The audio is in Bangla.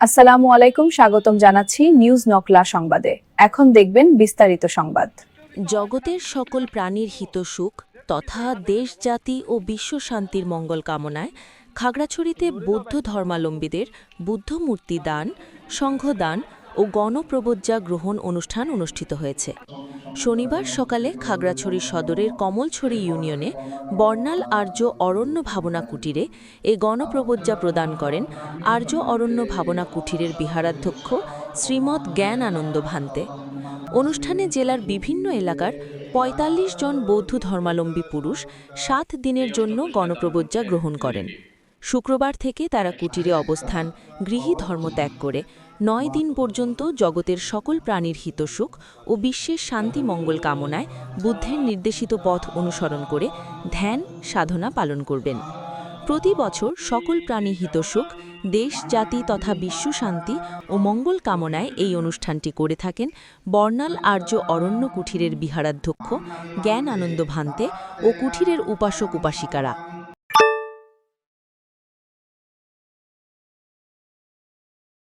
আসসালামু আলাইকুম, স্বাগতম জানাচ্ছি নিউজ নকলা সংবাদে। এখন দেখবেন বিস্তারিত সংবাদ। জগতের সকল প্রাণীর হিতসুখ তথা দেশ, জাতি ও বিশ্ব শান্তির মঙ্গল কামনায় খাগড়াছড়িতে বৌদ্ধ ধর্মাবলম্বীদের বুদ্ধমূর্তি দান সংঘদান ও গণপ্রবজ্জা গ্রহণ অনুষ্ঠান অনুষ্ঠিত হয়েছে। শনিবার সকালে খাগড়াছড়ি সদরের কমলছড়ি ইউনিয়নে বর্ণাল আর্য অরণ্য ভাবনা কুটিরে এ গণপ্রবজ্জা প্রদান করেন আর্য অরণ্য ভাবনা কুটিরের বিহারাধ্যক্ষ শ্রীমৎ জ্ঞান আনন্দ ভান্তে। অনুষ্ঠানে জেলার বিভিন্ন এলাকার ৪৫ জন বৌদ্ধ ধর্মাবলম্বী পুরুষ সাত দিনের জন্য গণপ্রবজ্জা গ্রহণ করেন। শুক্রবার থেকে তারা কুটিরে অবস্থান, গৃহী ধর্ম ত্যাগ করে নয় দিন পর্যন্ত জগতের সকল প্রাণীর হিতসুখ ও বিশ্বের শান্তি মঙ্গল কামনায় বুদ্ধের নির্দেশিত পথ অনুসরণ করে ধ্যান, সাধনা পালন করবেন। প্রতি বছর সকল প্রাণী হিতসুখ, দেশ, জাতি তথা বিশ্ব শান্তি ও মঙ্গল কামনায় এই অনুষ্ঠানটি করে থাকেন বর্ণাল আর্য অরণ্য কুঠিরের বিহারাধ্যক্ষ জ্ঞান আনন্দ ভান্তে ও কুঠিরের উপাসক উপাসিকারা